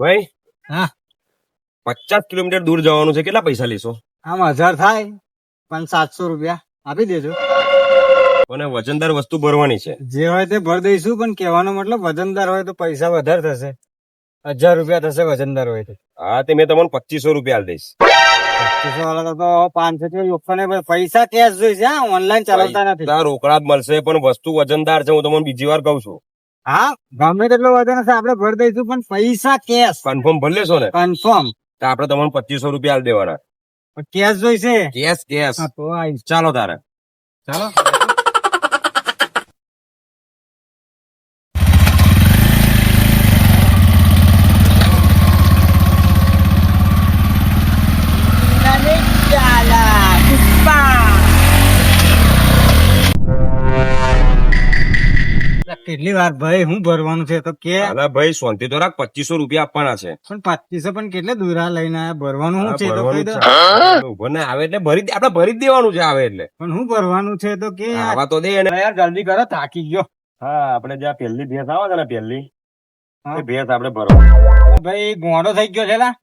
ભાઈ? હા. પચાસ કિલોમીટર દૂર જવાનું છે કેટલા પૈસા લેશો? આમ હજાર થાય પણ સાતસો રૂપિયા. આપી દેજો. અને વજનદાર વસ્તુ ભરવાની છે. જે હોય તે ભરી દઈશું પણ કહેવાનો મતલબ વજનદાર હોય તો પૈસા વધારે થશે. હજાર રૂપિયા થશે વજનદાર હોય તો. હા તે મેં તમને પચીસો રૂપિયા આલ દઈશ. પચીસો વાળા તો પાંચસો ઉપર પૈસા કેશ જોઈશે ઓનલાઈન ચલાવતા નથી. રોકડા જ મળશે પણ વસ્તુ વજનદાર છે હું તમને બીજી વાર કહું છું. હા ગમે તેટલો વધારે હશે આપણે ભરી દઈશું પણ પૈસા કેશ કન્ફર્મ ભરી લેશો ને? કન્ફર્મ તો આપણે તમને પચીસો રૂપિયા આલ દેવાના. કેશ જોઈશે? કેશ કેશ તો ચાલો તારે. ચાલો. કેટલી વાર ભાઈ હું ભરવાનું છે તો કે અલા ભાઈ શાંતિ તો રાખ પચીસો રૂપિયા આપવાના છે. પણ પચીસો પણ કેટલે દૂરા લઈને આયા? ભરવાનું શું છે તો કહી દો. ઊભો ને આવે એટલે ભરી દે- આપણે ભરી જ દેવાનું છે આવે એટલે. પણ હું ભરવાનું છે તો કે યાર આવા તો દે અને યાર જલ્દી કરો થાકી ગયો. હા આપણે જ્યાં પહેલી ભેંસ આવે છે ને પહેલી હા. એ ભેંસ આપણે ભરવાની. ભાઈ ગોળો થઈ ગયો છે લા.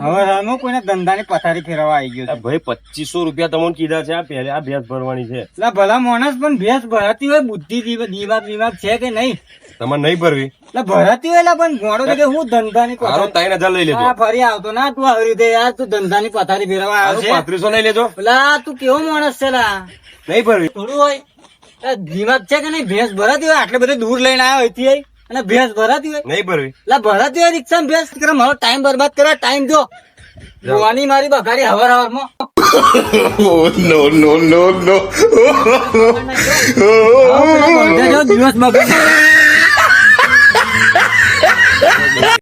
હવે હું કોઈને ધંધાની પથારી ફેરવા આવી ગયો આ ભાઈ પચીસો રૂપિયા તમને કીધા છે આ પહેલે આ ભેંસ ભરવાની છે. છે ભલા માણસ પણ ભેંસ ભરાતી હોય બુદ્ધિ દિમાગ દિમાગ છે કે નહીં? તમારે નહીં ભરવી. લા ભરાતી હોય પણ ગોળો થઈ હું ધંધાની પથારી ત્રણ હજાર લઈ લેજો. ફરી આવતો ના તું આવી રીતે યાર તું ધંધાની પથારી ફેરવા આવ્યો છે પાંત્રીસો લઈ લેજો. લા તું કેવો માણસ છે લા? નહીં ભરવી. થોડું હોય. દિમાગ છે કે નહીં? ભેંસ ભરાતી હોય આટલે બધે દૂર લઈને આવ્યો અહીંથી. અને ભેંસ ભરાતી હોય. નહીં ભરવી. એટલે ભરાતી હોય રિક્ષા ભેંસ. કરે મારો ટાઈમ બરબાદ કરે ટાઈમ જો. જોવાની મારી બગાડી હવાર હવારમાં નો નો બંધા જેવો દિવસ બગાડ